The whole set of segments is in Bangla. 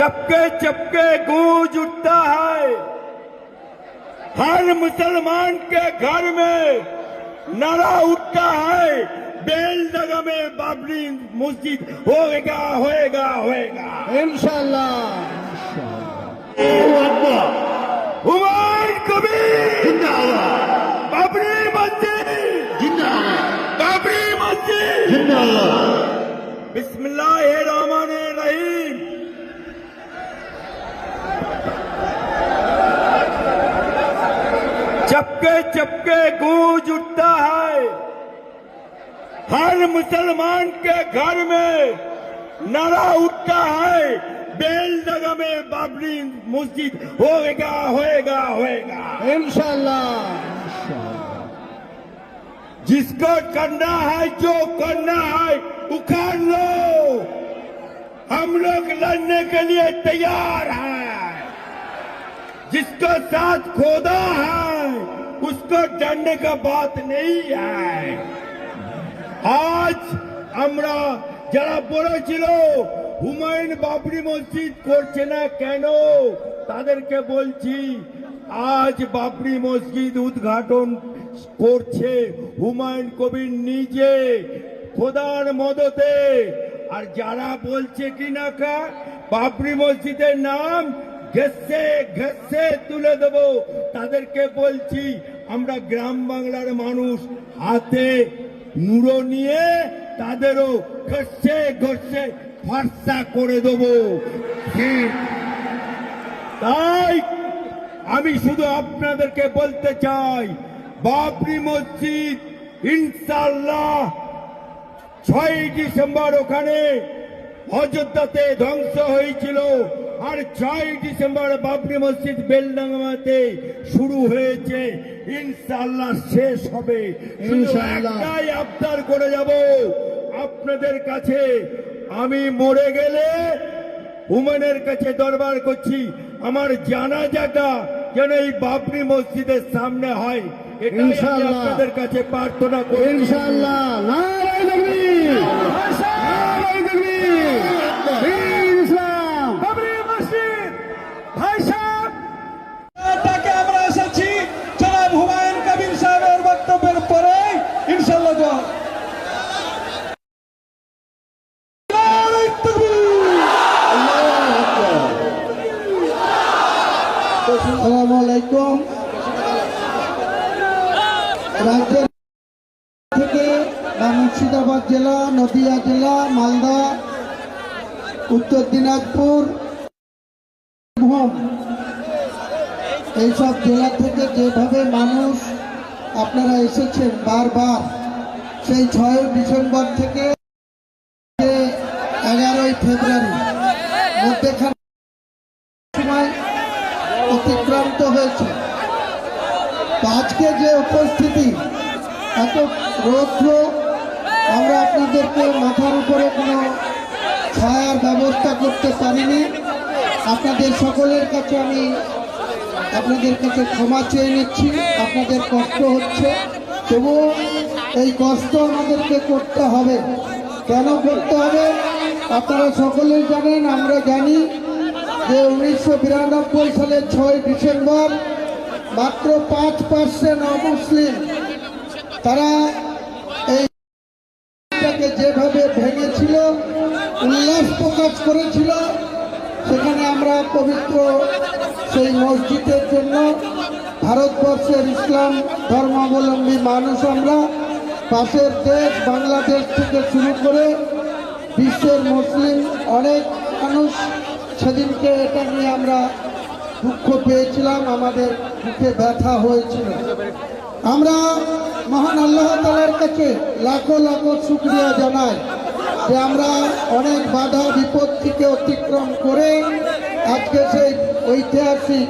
चपके चपके गूंज उठता है। हर मुसलमान के घर में नारा उठता है। बेल जगह में बाबरी मस्जिद होएगा होएगा होएगा। इंशाला उमर कबीर। जिंदाबाद। बाबरी मस्जिद। जिंदाबाद। बाबरी मस्जिद। जिंदाबाद। चपके चपके गूंज उठता है। हर मुसलमान के घर में नारा उठता है। बेल जगह में बाबरी मस्जिद होएगा होएगा होएगा। इंशाल्लाह। जिसको करना है जो करना है उखाड़ लो। हम लोग लड़ने के लिए तैयार हैं। जिसको साथ खोदा है उसको डरने का बात नहीं है আজ আমরা যারা বলেছিল হুমায়ুন বাবরি মসজিদ করছে না কেন তাদেরকে বলছি আজ বাবরি মসজিদ উদ্ঘাটন করছে হুমায়ুন কবির নিজে খোদার মদতে আর যারা বলছে কি না কা বাবরি মসজিদের নাম ঘেসে ঘেসে তুলে দেব। তাদেরকে বলছি, আমরা গ্রাম বাংলার মানুষ, হাতে নুড়ো নিয়ে তাদেরও ঘষে ঘষে ফর্সা করে দেবো। তাই আমি শুধু আপনাদেরকে বলতে চাই, বাবরি মসজিদ ইনশাল্লাহ ছয় ডিসেম্বর ওখানে অযোধ্যাতে ধ্বংস হয়েছিল। আর ছয় ডিসেম্বর বাবরি মসজিদ বেলডাঙ্গাতে শুরু হয়েছে। ইনশাল্লাহ শেষ হবে। একটাই আবদার করে যাব। আপনাদের কাছে আমি মরে গেলে হুমানের কাছে দরবার করছি। আমার জানাজাটা যেন এই বাবরি মসজিদের সামনে হয়। এটা আপনাদের কাছে প্রার্থনা করি ইনশাল্লাহ নারায় তাকবীর নারায় তাকবীর বীর ইসলাম বাবরি মসজিদ ভাই সাহেব তাকে আমরা এসেছি জনাব হুমায়ুন কবির সাহেবের বক্তব্যের পরে ইনশাল্লাহ দোয়া হবে। নারায়ে তাকবীর। আসসালামু আলাইকুম রাজ্যের থেকে বা মুর্শিদাবাদ জেলা, নদিয়া জেলা, মালদা, উত্তর দিনাজপুর এইসব জেলা থেকে যেভাবে মানুষ আপনারা এসেছেন বারবার, সেই ছয় ডিসেম্বর থেকে এগারোই ফেব্রুয়ারি সময় অতিক্রান্ত হয়েছে। আজকে যে উপস্থিতি, এত রৌদ্র আমরা আপনাদেরকে মাথার উপরে কোনো ছায়ার ব্যবস্থা করতে পারিনি। আপনাদের সকলের কাছে আমি আপনাদের কাছে ক্ষমা চেয়ে নিচ্ছি। আপনাদের কষ্ট হচ্ছে। তবুও এই কষ্ট আমাদেরকে করতে হবে। কেন করতে হবে? আপনারা সকলেই জানেন, আমরা জানি যে উনিশশো বিরানব্বই সালের ছয় ডিসেম্বর মাত্র পাঁচ পার্সেন্ট অমুসলিম। তারা মসজিদের জন্য ভারতবর্ষের ইসলাম ধর্মাবলম্বী মানুষ আমরা। পাশের দেশ বাংলাদেশ থেকে শুরু করে বিশ্বের মুসলিম অনেক মানুষ সেদিনকে এটা নিয়ে আমরা দুঃখ পেয়েছিলাম, আমাদের মুখে ব্যথা হয়েছিল। আমরা মহান আল্লাহ তালার কাছে লাখো লাখো শুক্রিয়া জানাই যে আমরা অনেক বাধা বিপত্তিকে অতিক্রম করে আজকে সেই ঐতিহাসিক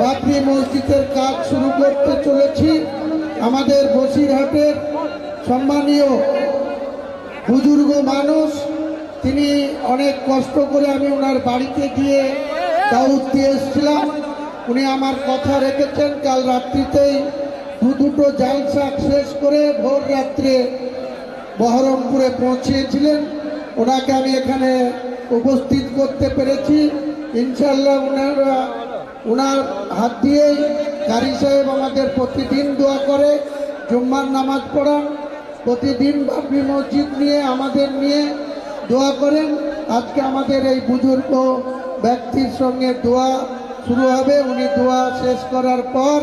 বাবরি মসজিদের কাজ শুরু করতে চলেছি। আমাদের বসিরহাটের সম্মানীয় বুজুর্গ মানুষ, তিনি অনেক কষ্ট করে আমি ওনার বাড়িতে গিয়ে দাউদ দিয়ে এসেছিলাম। উনি আমার কথা রেখেছেন, কাল রাত্রিতেই দু দুটো জাল শাক শেষ করে ভোর রাত্রে বহরমপুরে পৌঁছিয়েছিলেন। ওনাকে আমি এখানে উপস্থিত করতে পেরেছি। ইনশাল্লাহ ওনারা ওনার হাত দিয়েই কারি সাহেব আমাদের প্রতিদিন দোয়া করে, জুম্মার নামাজ পড়ান, প্রতিদিন বাবরি মসজিদ নিয়ে আমাদের নিয়ে দোয়া করেন। আজকে আমাদের এই বুজুর্গ ব্যক্তির সঙ্গে দোয়া শুরু হবে। উনি দোয়া শেষ করার পর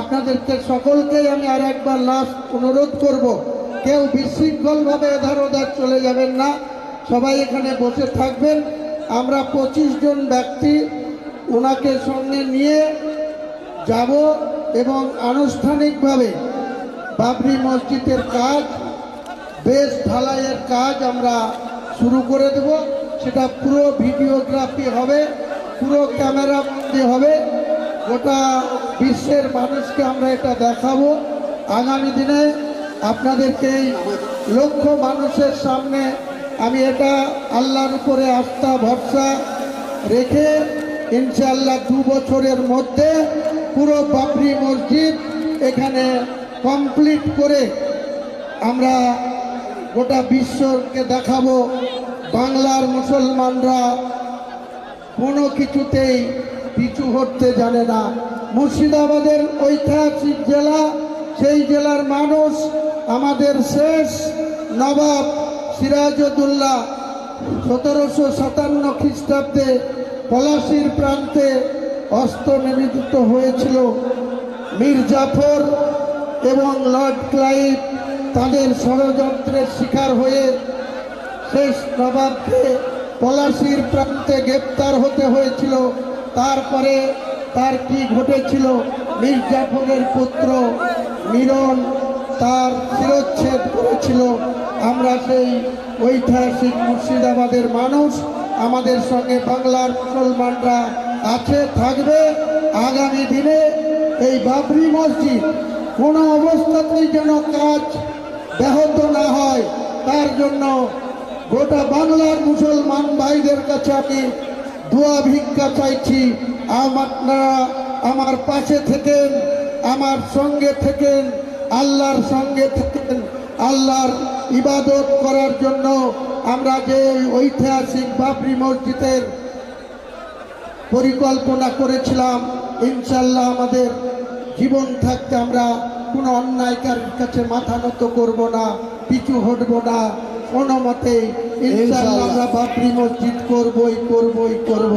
আপনাদেরকে সকলকেই আমি আর একবার লাস্ট অনুরোধ করব, কেউ বিশৃঙ্খলভাবে এধার ওধার চলে যাবেন না। সবাই এখানে বসে থাকবেন। আমরা পঁচিশ জন ব্যক্তি ওনাকে সঙ্গে নিয়ে যাব এবং আনুষ্ঠানিকভাবে বাবরি মসজিদের কাজ, বেশ ঢালাইয়ের কাজ আমরা শুরু করে দেব। সেটা পুরো ভিডিওগ্রাফি হবে, পুরো ক্যামেরা হবে। গোটা বিশ্বের মানুষকে আমরা এটা দেখাবো। আগামী দিনে আপনাদেরকে এই লক্ষ মানুষের সামনে আমি এটা আল্লাহর উপরে আস্থা, ভরসা রেখে ইনশাল্লাহ দু বছরের মধ্যে পুরো বাবরি মসজিদ এখানে কমপ্লিট করে আমরা গোটা বিশ্বকে দেখাবো। বাংলার মুসলমানরা কোনো কিছুতেই পিছু হটতে জানে না। মুর্শিদাবাদের ঐতিহাসিক জেলা, সেই জেলার মানুষ আমাদের শেষ নবাব সিরাজউদ্দৌলা সতেরোশো সাতান্ন খ্রিস্টাব্দে পলাশির প্রান্তে অস্ত্র নিবেদিত হয়েছিল মীর জাফর এবং লর্ড ক্লাইভ তাদের ষড়যন্ত্রের শিকার হয়ে শেষ নবাবকে পলাশির প্রান্তে গ্রেপ্তার হতে হয়েছিল। তারপরে তার কি ঘটেছিল? মীর জাফরের পুত্র মিরন তার শিরচ্ছেদ করেছিল। আমরা সেই ঐতিহাসিক মুর্শিদাবাদের মানুষ। আমাদের সঙ্গে বাংলার মুসলমানরা আছে, থাকবে। আগামী দিনে এই বাবরি মসজিদ কোনো অবস্থাতেই যেন কাজ ব্যাহত না হয়, তার জন্য গোটা বাংলার মুসলমান ভাইদের কাছে আমি দোয়া ভিক্ষা চাইছি। আপনারা আমার পাশে থেকেন, আমার সঙ্গে থেকেন, আল্লাহর সঙ্গে থেকেন, আল্লাহর ইবাদত করার জন্য আমরা যে ঐতিহাসিক বাবরি মসজিদের পরিকল্পনা করেছিলাম ইনশাল্লাহ আমাদের জীবন থাকতে আমরা কোনো অন্যায়কার কাছে মাথা নত করব না পিছু হটব না কোনো মতে ইনশাল্লাহ আমরা বাবরি মসজিদ করবই করবই করব।